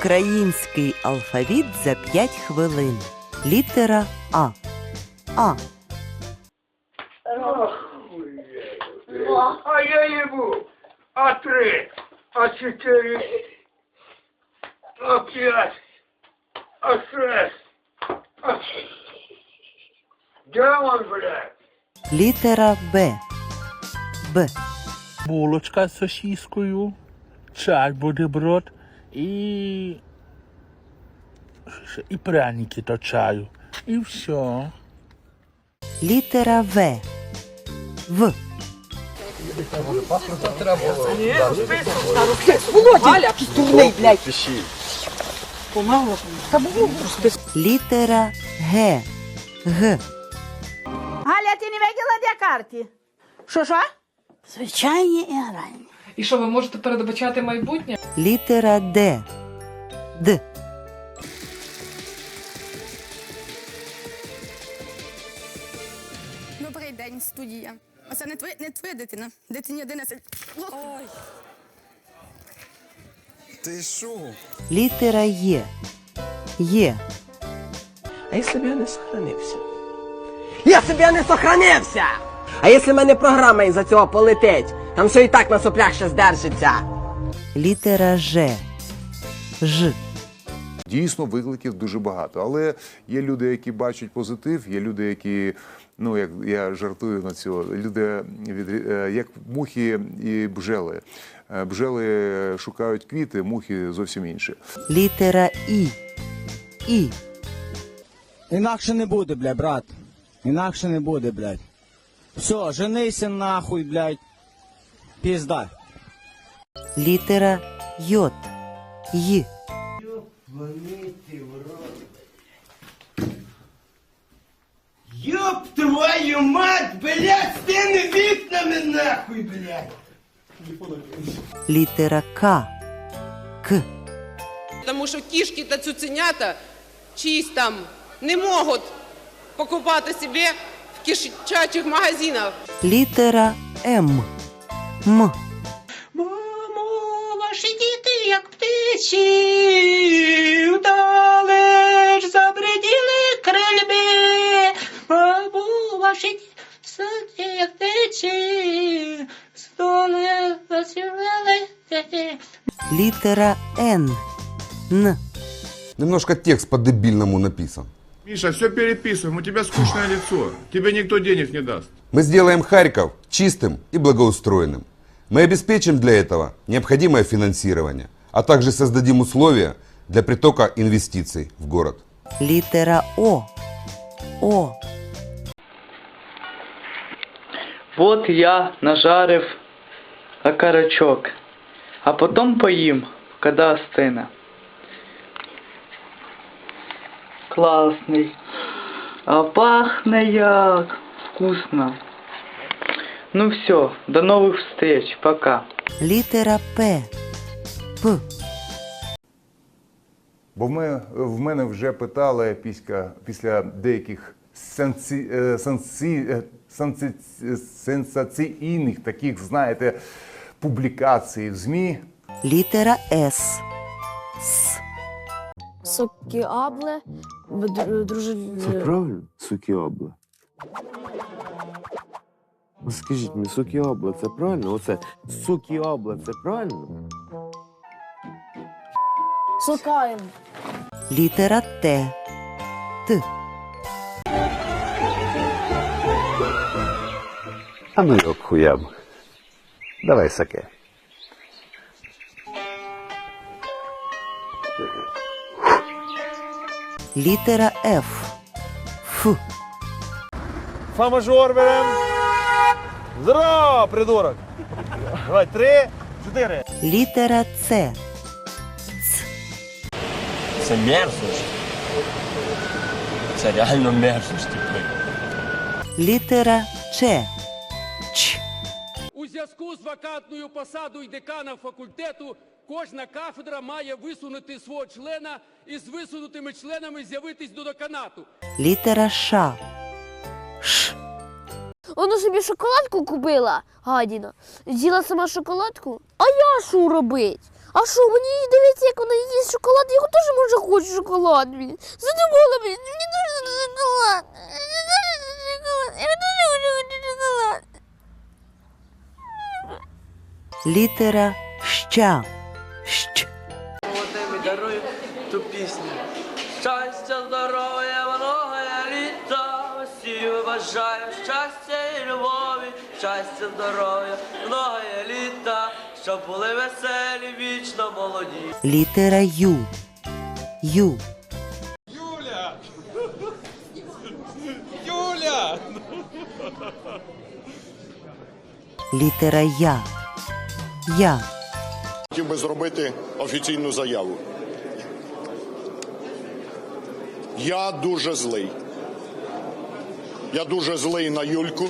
Український алфавіт за 5 хвилин. Літера А. А. А я ебу. А три, а четыре, а пять, а шесть, а... Где он, блядь? Літера Б. Б. булочка з сосіскою, чай бутерброд і. Ще? І пряники до чаю. І все. Літера В. В. Літера Г. Г. Галя, ти не виділа де карті? Що що? Звичайні і грані. І що, ви можете передбачати майбутнє? Літера Д. Д. Добрий день, студія. Оце не твоя, не твоя дитина. Дитині 11. Ой. Ти що? Літера Є. Є. А якщо б я не сохранився? Якщо б я не сохранився! А якщо в мене програма із-за цього полетить? Там все і так на соплях ще здержиться. Літера Ж. Ж. Дійсно, викликів дуже багато. Але є люди, які бачать позитив, є люди, які, ну як я жартую на цього, люди від, е, як мухи і бжели. Е, Бжели шукають квіти, мухи зовсім інші. Літера І. І. Інакше не буде, бля, брат. Інакше не буде, блядь. Все, женися нахуй, блядь. Пізда. Літера Й. Й. Ёб твою мать, блядь, тими вікнами нахуй, блядь. Літера К. К. Тому що кішки та цуценята чиїсь там не можуть покупати собі в кишачих магазинах. Літера М. М. Мамо, ваші діти, як птиці, вдалеч забриділи крильби. Мамо, ваші діти, як птиці, столи засівали. Літера Н. Н. Немножко текст по-дебильному написан. Миша, все переписываем, у тебя скучное лицо. Тебе никто денег не даст. Мы сделаем Харьков чистым и благоустроенным. Мы обеспечим для этого необходимое финансирование, а также создадим условия для притока инвестиций в город. Літера О. О. Вот я нажарив окорочок, а потом поїм, когда остине. Класний. А пахне як вкусно. Ну все, до новых встреч, пока. Літера П. П. Бо в мене, в мене вже питали після, після деяких сенсі, е, сенсі, е, сенсі, сенсаційних таких, знаєте, публікацій в ЗМІ. Літера С. С. Сокіабле, друже... правильно? Сукіобла. Скажіть мені, сукіобла, це правильно? Оце сукіобла, це правильно? Сокаєм. Літера Т. Т. А ну його хуям. Давай саке. Літера Ф. Ф. Фа-мажор берем. Здорово, придурок. Давай, три, чотири. Літера С. Це мерзость. Це реально мерзость, типу. Літера Ч. Ч. У зв'язку з вакантною посадою декана факультету кожна кафедра має висунути свого члена і з висунутими членами з'явитись до деканату. Літера Ш. Ш. Вона собі шоколадку купила, гадіна. З'їла сама шоколадку. А я що робить? А що, мені дивиться, як вона їсть шоколад, я теж може хочу шоколад. Задумала, мені дуже шоколад. Мені дуже шоколад. Я дуже хочу шоколад. Літера ща. Щ. Тобі дарую ту пісню. Щастя, здоров'я, бажаю щастя і любові, щастя, здоров'я, многое літа, щоб були веселі, вічно молоді. Літера Ю. Ю. Юля! Юля! Літера Я. Я. Хотів би зробити офіційну заяву. Я дуже злий. Я дуже злий на Юльку.